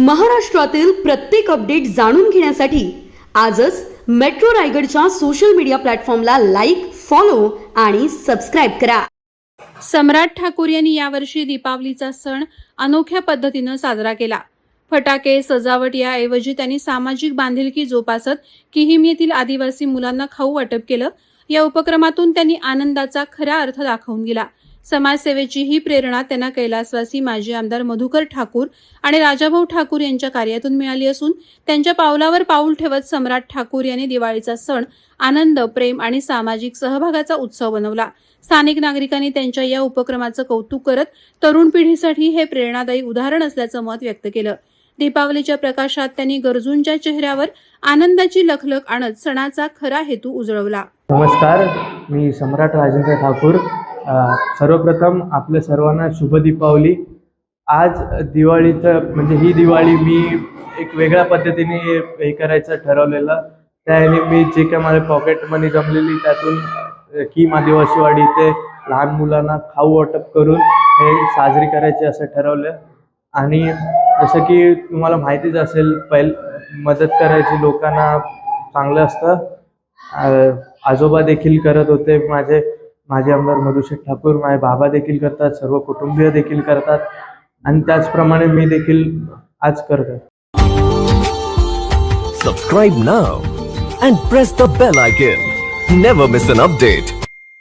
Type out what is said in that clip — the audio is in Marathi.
महाराष्ट्रातील प्रत्येक अपडेट जाणून घेण्यासाठी आजच मेट्रो रायगडच्या सोशल मीडिया प्लॅटफॉर्मला लाईक फॉलो आणि सबस्क्राईब करा. सम्राट ठाकूर यांनी यावर्षी दीपावलीचा सण अनोख्या पद्धतीनं साजरा केला. फटाके सजावट याऐवजी त्यांनी सामाजिक बांधिलकी जोपासत किहिम येथील आदिवासी मुलांना खाऊ वाटप केलं. या उपक्रमातून त्यांनी आनंदाचा खरा अर्थ दाखवून गेला समाजसेवेची ही प्रेरणा त्यांना कैलासवासी माजी आमदार मधुकर ठाकूर आणि राजाभाऊ ठाकूर यांच्या कार्यातून मिळाली असून त्यांच्या पावलावर पाऊल ठेवत सम्राट ठाकूर यांनी दिवाळीचा सण आनंद प्रेम आणि सामाजिक सहभागाचा उत्सव बनवला. स्थानिक नागरिकांनी त्यांच्या या उपक्रमाचं कौतुक करत तरुण पिढीसाठी हे प्रेरणादायी उदाहरण असल्याचं मत व्यक्त केलं. दीपावलीच्या प्रकाशात त्यांनी गरजूंच्या चेहऱ्यावर आनंदाची लखलख आणत सणाचा खरा हेतू उजळवला. नमस्कार मी सम्राट राजेंद्र ठाकूर सर्वप्रथम आपल्या सर्वांना शुभ दीपावली. आज दिवाळीचं म्हणजे ही दिवाळी मी एक वेगळ्या पद्धतीने हे करायचं ठरवलेलं. त्याने मी जे काय माझ्या पॉकेट मनी जमलेली त्यातून की किम आदिवासीवाडी ते लहान मुलांना खाऊ वाटप करून हे साजरी करायचे असं ठरवलं. आणि जसं की तुम्हाला माहितीच असेल पहिल मदत करायची लोकांना चांगलं असतं. आजोबा देखील करत होते माझे. माझे आमदार मधुशेठ ठाकूर माझे बाबा देखील करतात सर्व कुटुंबीय देखील करतात. आणि त्याचप्रमाणे मी देखील आज करतो subscribe now and press the bell icon never miss an update